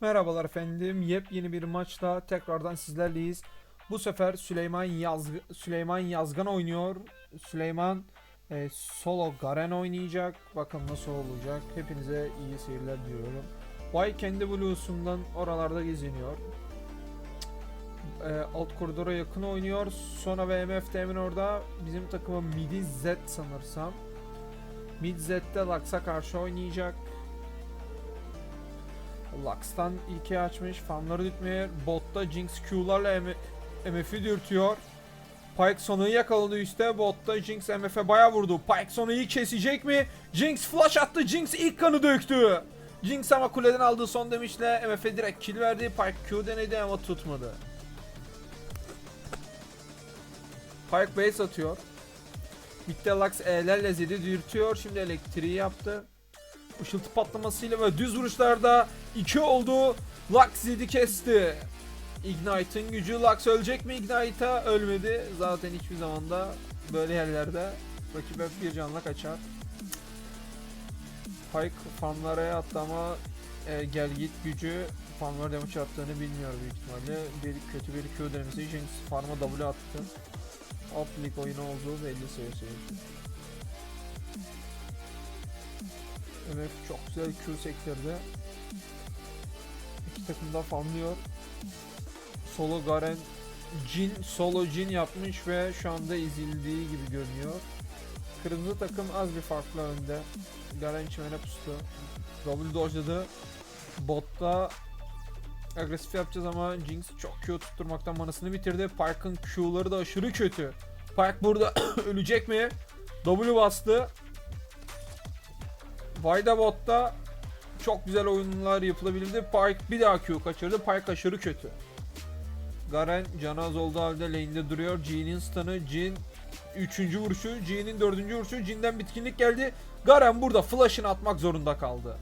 Merhabalar efendim. Yepyeni bir maçla tekrardan sizlerleyiz. Bu sefer Süleyman Yazg Süleyman Yazgan oynuyor. Süleyman e, solo Garen oynayacak. Bakın nasıl olacak. Hepinize iyi seyirler diliyorum. Vay kendi bluesundan oralarda geziniyor. E, alt koridora yakın oynuyor. Sonra ve MF Temin orada. Bizim takımı Midi Z sanırsam. Mid Z'de Lux'a karşı oynayacak. Lux'tan ilki açmış. Farmları ditmeye. Botta Jinx Q'larla MF'i dürtüyor. Pyke Sona'yı yakaladı üstte. Botta Jinx MF'e baya vurdu. Pyke Sona'yı kesecek mi? Jinx flash attı. Jinx ilk kanı döktü. Jinx ama kuleden aldığı son demişle MF'e direkt kill verdi. Pyke Q denedi ama tutmadı. Pyke base atıyor. Mid'de Lux E'lerle Zed'i dürtüyor. Şimdi elektriği yaptı. Işıltı patlamasıyla ve düz vuruşlarda 2 oldu. Lux Zed'i kesti. Ignite'ın gücü Lux ölecek mi Ignite'a? Ölmedi. Zaten hiçbir zamanda böyle yerlerde rakip hep bir canla kaçar. Pike farmlara attı ama e, gel git gücü farmlara damage attığını bilmiyor büyük ihtimalle. Bir kötü bir Q denemesi Jinx farma W attı. Lig oyunu olduğu belli sayı MF çok güzel Q sektirdi. İki takım da farmlıyor. Solo Garen Jin, solo Jin yapmış ve şu anda ezildiği gibi görünüyor. Kırmızı takım az bir farkla önde. Garen çimene pustu. W dodge'ladı. Botta agresif yapacağız ama Jinx çok Q tutturmaktan manasını bitirdi. Pyke'ın Q'ları da aşırı kötü. Pyke burada ölecek mi? W bastı. Vayda botta çok güzel oyunlar yapılabildi. Pyke bir daha Q kaçırdı. Pyke aşırı kötü. Garen canı az olduğu halde lane'de duruyor. Jin'in stun'ı. Jin 3. vuruşu. Jin'in 4. vuruşu. Jin'den bitkinlik geldi. Garen burada flash'ını atmak zorunda kaldı.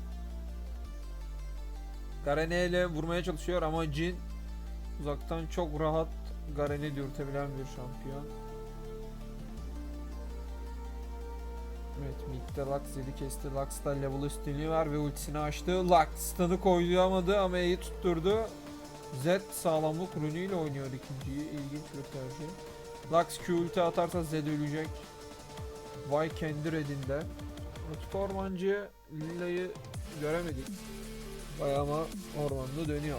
Garen'e ile vurmaya çalışıyor ama Jin uzaktan çok rahat Garen'i dürtebilen bir şampiyon. Evet midde Lux yedi kesti. Lux'ta level üstünlüğü var ve ultisini açtı. Lux stun'ı koyamadı ama E'yi tutturdu. Z sağlamlık ürünüyle oynuyor ikinciyi. İlginç bir tercih. Lux Q ulti atarsa Z ölecek. Vay kendi redinde. Rakip ormancı Lilla'yı göremedik. Vay ama ormanda dönüyor.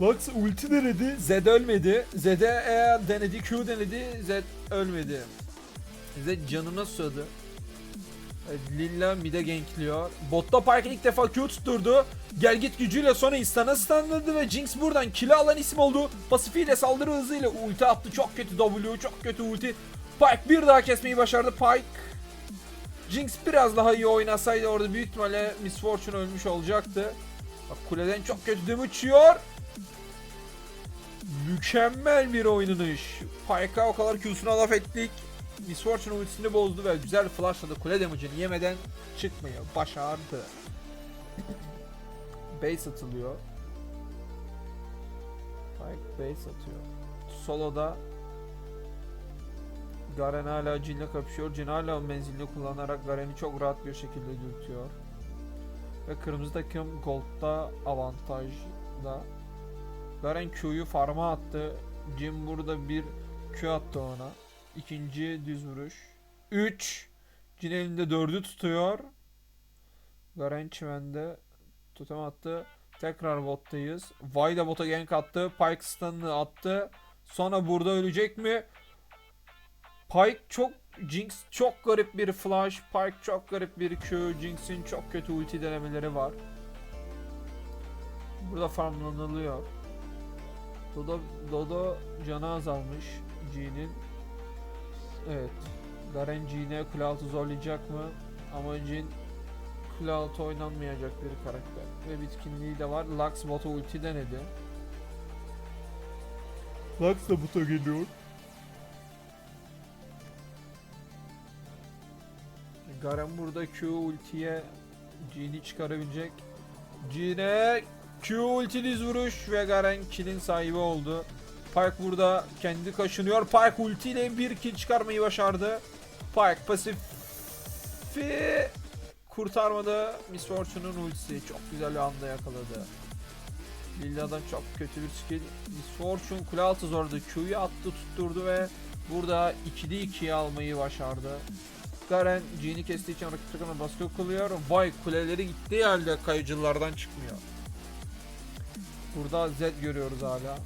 Lux ulti denedi. Z ölmedi. Z'de eğer denedi Q denedi. Z ölmedi. Z canına susadı. Evet, Lilla mid'e gankliyor. Botta Pyke ilk defa Q tutturdu. Gel git gücüyle sonra instana stunladı ve Jinx buradan kill alan isim oldu. Pasifiyle saldırı hızıyla ulti attı. Çok kötü W, çok kötü ulti. Pike bir daha kesmeyi başardı. Pike Jinx biraz daha iyi oynasaydı orada büyük ihtimalle Miss Fortune ölmüş olacaktı. Bak kuleden çok kötü damage yiyor. Mükemmel bir oynanış. Pike'a o kadar Q'suna laf ettik. Miss Fortune ultisini bozdu ve güzel flashladı. Kule damage'ını yemeden çıkmayı başardı. Base atılıyor. Pike base atıyor. Solo'da Garen hala Jin'le kapışıyor. Jin hala menzilini kullanarak Garen'i çok rahat bir şekilde dürtüyor. Ve kırmızı takım Gold'da avantajda. Garen Q'yu farma attı. Jin burada bir Q attı ona. İkinci düz vuruş. 3. Jin elinde 4'ü tutuyor. Garen çimende tutam attı. Tekrar bottayız. Vay da bota gank attı. Pyke stun'ını attı. Sonra burada ölecek mi? Pyke çok Jinx çok garip bir flash. Pyke çok garip bir Q. Jinx'in çok kötü ulti denemeleri var. Burada farmlanılıyor. Dodo, Dodo canı azalmış. G'nin. Evet. Garen G'ne kule altı zorlayacak mı? Ama kule altı oynanmayacak bir karakter. Ve bitkinliği de var. Lux bota ulti denedi. Lux da bota geliyor. Garen burada Q ultiye Jin'i çıkarabilecek. Jin'e Q ulti düz vuruş ve Garen kill'in sahibi oldu. Pyke burada kendi kaşınıyor. Pyke ultiyle bir kill çıkarmayı başardı. Pyke pasifi kurtarmadı. Miss Fortune'un ultisi çok güzel bir anda yakaladı. Lilla'dan çok kötü bir skill. Miss Fortune kule altı zordu. Q'yu attı tutturdu ve burada 2'de 2'yi almayı başardı. Garen G'ni kestiği için rakip takımına baskı kuruyor. Vay kuleleri gittiği halde kayıcılardan çıkmıyor. Burada Z görüyoruz hala.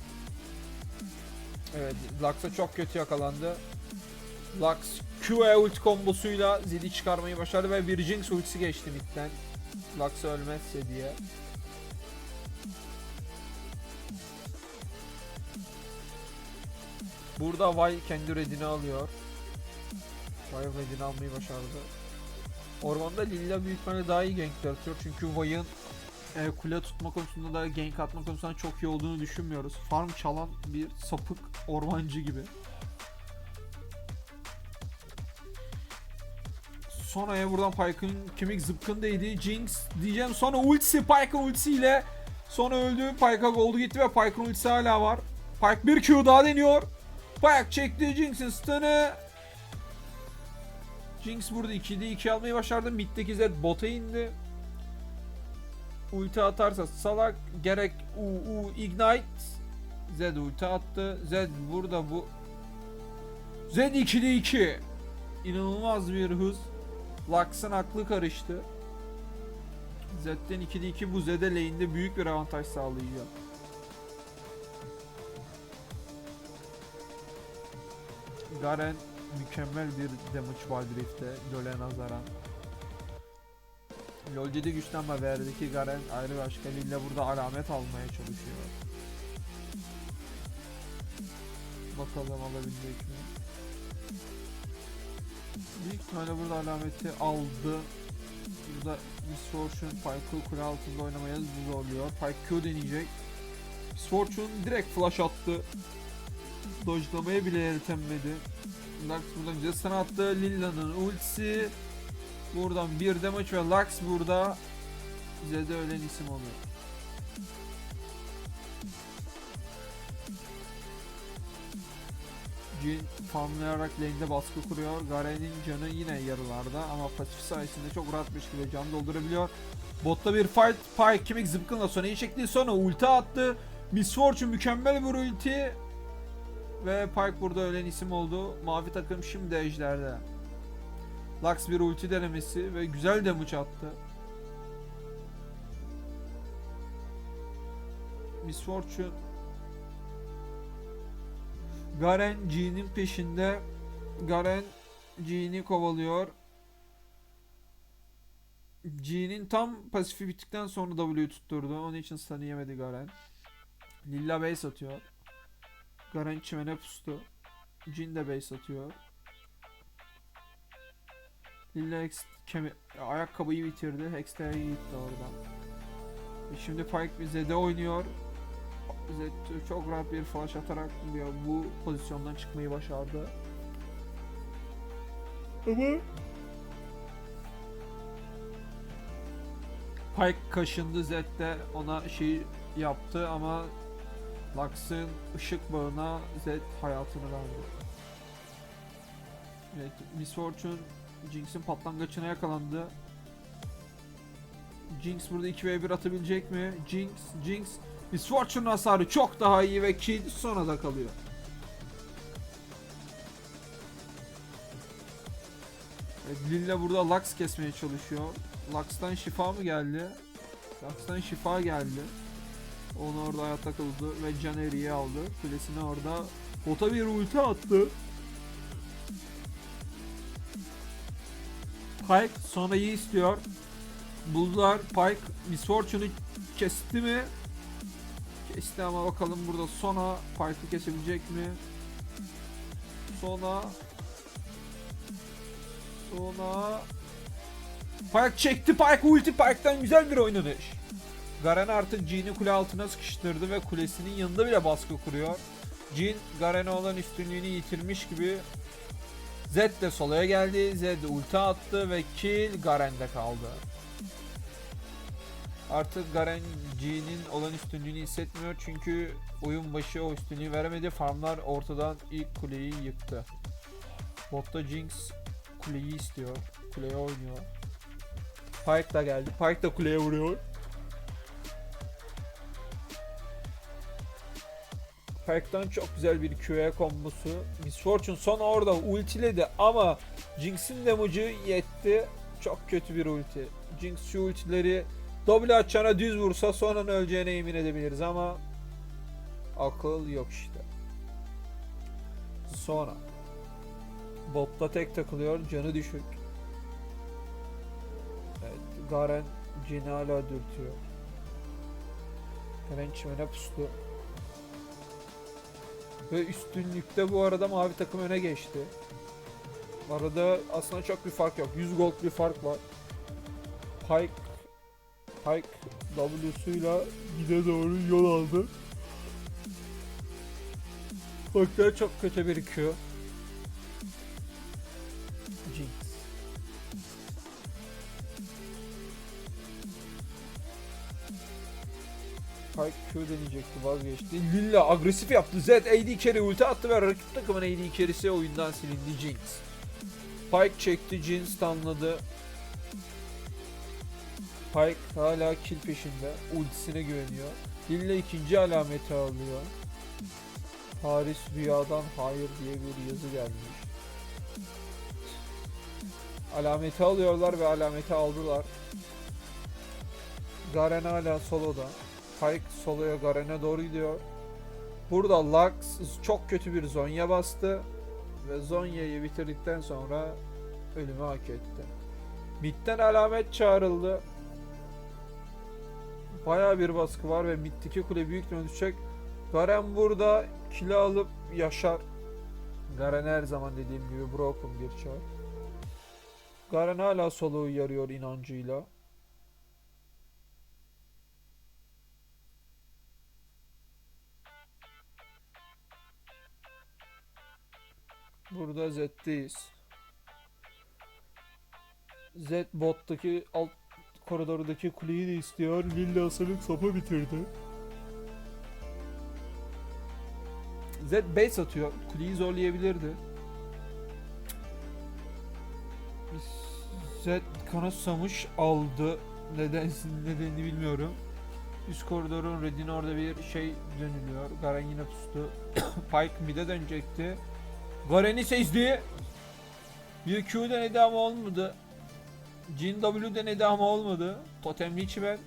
Evet, Lux'a çok kötü yakalandı. Lux Q ult kombosuyla Zed'i çıkarmayı başardı ve bir Jinx ultisi geçti midden. Lux ölmezse diye. Burada Vay kendi redini alıyor. Vay redini almayı başardı. Ormanda Lilla büyük ihtimalle daha iyi gank atıyor çünkü Vay'ın e, kule tutma konusunda da gank atma konusunda çok iyi olduğunu düşünmüyoruz. Farm çalan bir sapık ormancı gibi. Sonra'ya buradan Pyke'ın kemik zıpkın değdi. Jinx diyeceğim. Sonra ultisi Pyke'ın ultisiyle sonra öldü. Pyke'a goldu gitti ve Pyke'ın ultisi hala var. Pyke bir Q daha deniyor. Pyke çekti Jinx'in stun'ı. Jinx burada 2'de 2 almayı başardı. Mid'deki Zed bota indi. Ulti atarsa salak gerek u u ignite Zed ulti attı. Zed burada bu Zed 2'de 2. İnanılmaz bir hız. Lux'ın aklı karıştı. Zed'den 2'de 2 bu Zed'e lane'de büyük bir avantaj sağlayacak. Garen mükemmel bir damage Wild Rift'te LoL'e nazaran. LoL'de de güçlenme verdi ki Garen ayrı başka Lille burada alamet almaya çalışıyor. Bakalım alabilecek mi? Büyük ihtimalle burada alameti aldı. Burada Miss Fortune Pike'ı kule altında oynamaya zorluyor. Pike Q deneyecek. Miss Fortune direkt flash attı. Dodge'lamaya bile yeltenmedi. Lux buradan stun attı. Lilla'nın ultisi. Buradan bir damage ve Lux burada Zed'e ölen isim oluyor. Jin farmlayarak lane'de baskı kuruyor. Garen'in canı yine yarılarda ama pasif sayesinde çok rahat bir şekilde can doldurabiliyor. Botta bir fight. Pike kemik zıpkınla Sonic'i çekti. Sonra ulti attı. Miss Fortune mükemmel bir ulti. Ve Pike burada ölen isim oldu. Mavi takım şimdi ejderde. Lux bir ulti denemesi ve güzel damage attı. Miss Fortune Garen G'nin peşinde. Garen G'ni kovalıyor. G'nin tam pasifi bittikten sonra W'yu tutturdu. Onun için stun'ı yemedi Garen. Lilla base atıyor. Garen çimene pustu. Jin de base atıyor. Lilla Hex kemi ayakkabıyı bitirdi. Hex de gitti oradan. E Şimdi Pike bir Zed'e oynuyor. Zed çok rahat bir flash atarak bu- bu pozisyondan çıkmayı başardı. Ama Pike kaşındı Zed de ona şey yaptı ama Lux'ın ışık bağına Zed hayatını verdi. Evet, Miss Fortune Jinx'in patlangaçına yakalandı. Jinx burada 2v1 atabilecek mi? Jinx, Jinx. Miss Fortune hasarı çok daha iyi ve kill sona da kalıyor. Evet, Lilla burada Lux kesmeye çalışıyor. Lux'tan şifa mı geldi? Lux'tan şifa geldi. Onu orada hayatta kaldı ve Caneri'yi aldı. Kulesini orada bota bir ulti attı. Pike sonra iyi istiyor. Buldular. Pike Miss Fortune'u kesti mi? Kesti ama bakalım burada Sona Pike'ı kesebilecek mi? Sona Sona Pike çekti Pike ulti Pike'tan güzel bir oynanış. Garen artık Jin'i kule altına sıkıştırdı ve kulesinin yanında bile baskı kuruyor. Jin Garen'e olan üstünlüğünü yitirmiş gibi Zed de solaya geldi. Zed ulti attı ve kill Garen'de kaldı. Artık Garen G'nin olan üstünlüğünü hissetmiyor çünkü oyun başı o üstünlüğü veremedi. Farmlar ortadan ilk kuleyi yıktı. Botta Jinx kuleyi istiyor. Kuleye oynuyor. Pike da geldi. Pike da kuleye vuruyor. Pike'dan çok güzel bir QA kombosu. Miss Fortune son orada ultiledi ama Jinx'in damage'ı yetti. Çok kötü bir ulti. Jinx şu ultileri double açana düz vursa sonra öleceğine emin edebiliriz ama akıl yok işte. Sonra botta tek takılıyor canı düşük. Evet Garen Jin'i hala dürtüyor. Garen çimene. Ve üstünlükte bu arada mavi takım öne geçti. Arada aslında çok bir fark yok. 100 gold bir fark var. Pike Pike W'suyla gide doğru yol aldı. Pike'da çok kötü bir Q deneyecekti vazgeçti. Lilla agresif yaptı. Zed AD carry ulti attı ve rakip takımın AD carry'si oyundan silindi Jinx. Pike çekti, Jin stunladı. Pike hala kill peşinde. Ultisine güveniyor. Lilla ikinci alameti alıyor. Paris rüyadan hayır diye bir yazı gelmiş. Alameti alıyorlar ve alameti aldılar. Garen hala soloda. Pike soloya Garen'e doğru gidiyor. Burada Lux çok kötü bir Zonya bastı. Ve Zonya'yı bitirdikten sonra ölümü hak etti. Mid'den alamet çağrıldı. Baya bir baskı var ve middeki kule büyük ihtimalle düşecek. Garen burada kilo alıp yaşar. Garen her zaman dediğim gibi broken bir çar. Garen hala solo'yu yarıyor inancıyla. Burada Z'deyiz. Z bottaki alt koridordaki kuleyi de istiyor. Lilla Hasan'ın sapı bitirdi. Z base atıyor. Kuleyi zorlayabilirdi. Z kana susamış aldı. Neden nedenini bilmiyorum. Üst koridorun redine orada bir şey dönülüyor. Garen yine pustu. Pike mid'e dönecekti. Garen'i sezdi. Bir Q denedi olmadı. Jin W denedi ama olmadı. Totemli içi ben.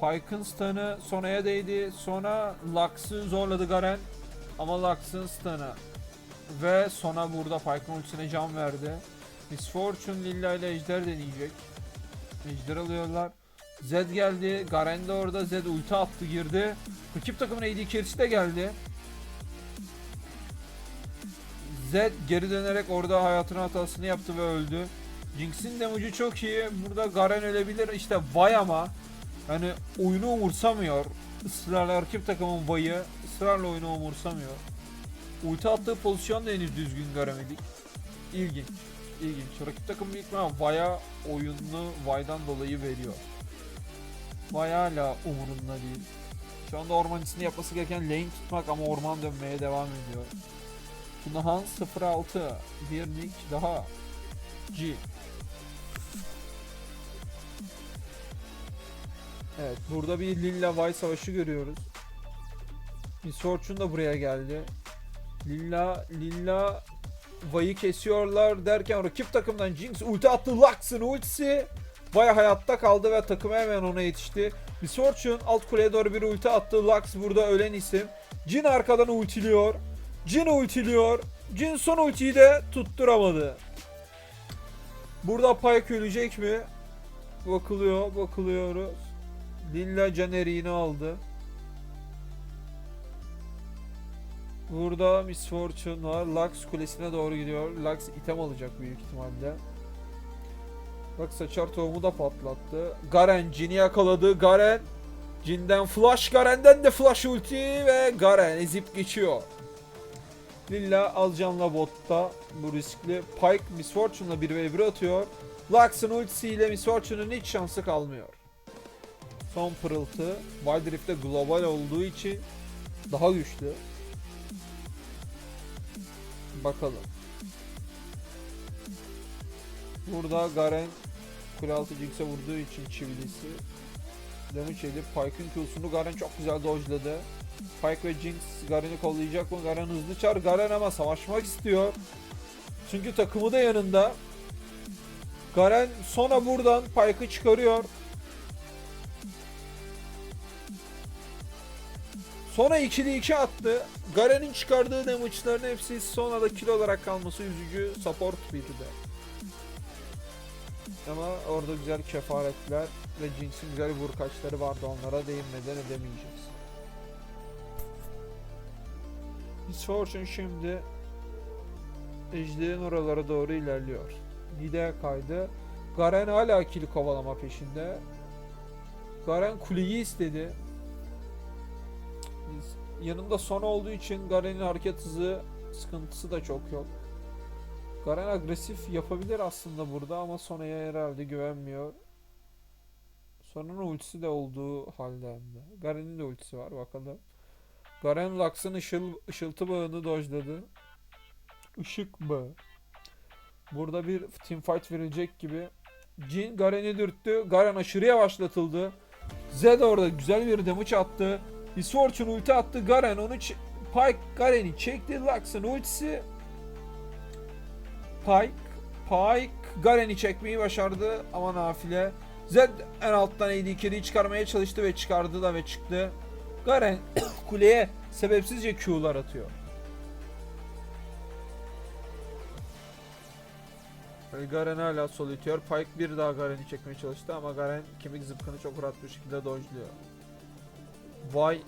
Pike'ın stun'ı Sona'ya değdi. Sona Lux'ı zorladı Garen. Ama Lux'ın stun'ı. Ve Sona burada Pike'ın ultisine can verdi. Miss Fortune Lilla ile Ejder deneyecek. Ejder alıyorlar. Zed geldi. Garen de orada. Zed ulti attı girdi. Rakip takımın AD carry'si de geldi. Zed geri dönerek orada hayatının hatasını yaptı ve öldü. Jinx'in damage'ı çok iyi. Burada Garen ölebilir. İşte vay ama. Yani oyunu umursamıyor. Israrla rakip takımın vayı. ısrarla oyunu umursamıyor. Ulti attığı pozisyon da henüz düzgün göremedik. İlginç. İlginç. Rakip takım büyük ihtimalle Vay'a oyununu Vay'dan dolayı veriyor. Vay hala umurunda değil. Şu anda ormancısını yapması gereken lane tutmak ama orman dönmeye devam ediyor. Tunahan 06 bir nick daha G Evet burada bir Lilla Vay savaşı görüyoruz. Miss Fortune da buraya geldi. Lilla Lilla Vay'ı kesiyorlar derken rakip takımdan Jinx ulti attı Lux'ın ultisi. Vay hayatta kaldı ve takım hemen ona yetişti. Miss Fortune alt kuleye doğru bir ulti attı. Lux burada ölen isim. Jin arkadan ultiliyor. Jin ultiliyor. Jin son ultiyi de tutturamadı. Burada Pike ölecek mi? Bakılıyor, bakılıyoruz. Lilla Caner'ini aldı. Burada Miss Fortune var. Lux kulesine doğru gidiyor. Lux item alacak büyük ihtimalle. Bak saçar tohumu da patlattı. Garen Jin'i yakaladı. Garen Jin'den flash Garen'den de flash ulti ve Garen ezip geçiyor. Lilla Alcan'la botta bu riskli. Pike Miss Fortune'la 1v1 atıyor. Lux'ın ultisiyle Miss Fortune'un hiç şansı kalmıyor. Son pırıltı. Wild Rift'te global olduğu için daha güçlü. Bakalım. Burada Garen kule altı Jinx'e vurduğu için çivilisi damage edip Pyke'ın Q'sunu Garen çok güzel dodge'ladı. Pyke ve Jinx Garen'i kollayacak mı? Garen hızlı çar. Garen ama savaşmak istiyor. Çünkü takımı da yanında. Garen sonra buradan Pyke'ı çıkarıyor. Sonra ikili 2 attı. Garen'in çıkardığı damage'ların hepsi sonra da kill olarak kalması üzücü support bir de. Ama orada güzel kefaretler ve Jinx'in güzel vurkaçları vardı onlara değinmeden edemeyeceğiz. Miss Fortune şimdi Ejder'in oralara doğru ilerliyor. Nide'ye kaydı. Garen hala kili kovalama peşinde. Garen kuleyi istedi. Yanında son olduğu için Garen'in hareket hızı sıkıntısı da çok yok. Garen agresif yapabilir aslında burada ama Sona'ya herhalde güvenmiyor. Sona'nın ultisi de olduğu halde hem de. Garen'in de ultisi var bakalım. Garen Lux'ın ışıl, ışıltı bağını dojladı. Işık bağı. Burada bir teamfight verilecek gibi. Jin Garen'i dürttü. Garen aşırı yavaşlatıldı. Zed orada güzel bir damage attı. Fortune ulti attı. Garen onu Pike Garen'i çekti. Lux'ın ultisi Pike Pike Garen'i çekmeyi başardı ama nafile. Zed en alttan AD çıkarmaya çalıştı ve çıkardı da ve çıktı. Garen kuleye sebepsizce Q'lar atıyor. Garen hala sol itiyor. Pike bir daha Garen'i çekmeye çalıştı ama Garen kemik zıpkını çok rahat bir şekilde dojluyor. Vay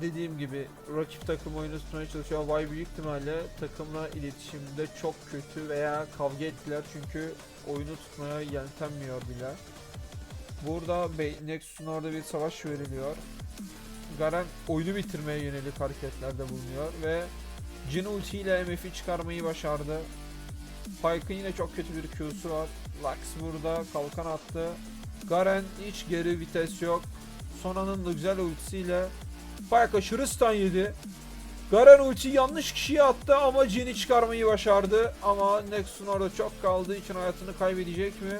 dediğim gibi rakip takım oyunu tutmaya çalışıyor. Vay büyük ihtimalle takımla iletişimde çok kötü veya kavga ettiler çünkü oyunu tutmaya yeltenmiyor bile. Burada Nexus'un orada bir savaş veriliyor. Garen oyunu bitirmeye yönelik hareketlerde bulunuyor ve Jin ulti ile MF'i çıkarmayı başardı. Pike'ın yine çok kötü bir Q'su var. Lux burada kalkan attı. Garen hiç geri vites yok. Sona'nın da güzel ultisiyle Pike aşırı stun yedi. Garen ulti yanlış kişiye attı ama Jin'i çıkarmayı başardı. Ama Nexus'un orada çok kaldığı için hayatını kaybedecek mi?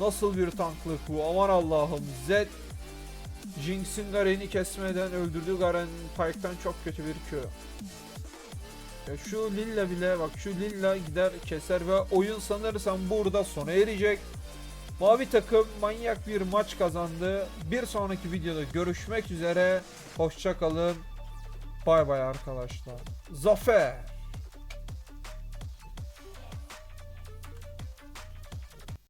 Nasıl bir tanklık bu? Aman Allah'ım. Zed Jinx'in Garen'i kesmeden öldürdü. Garen Pike'tan çok kötü bir Q. Ya şu Lilla bile bak şu Lilla gider keser ve oyun sanırsam burada sona erecek. Mavi takım manyak bir maç kazandı. Bir sonraki videoda görüşmek üzere. Hoşça kalın. Bay bay arkadaşlar. Zafer.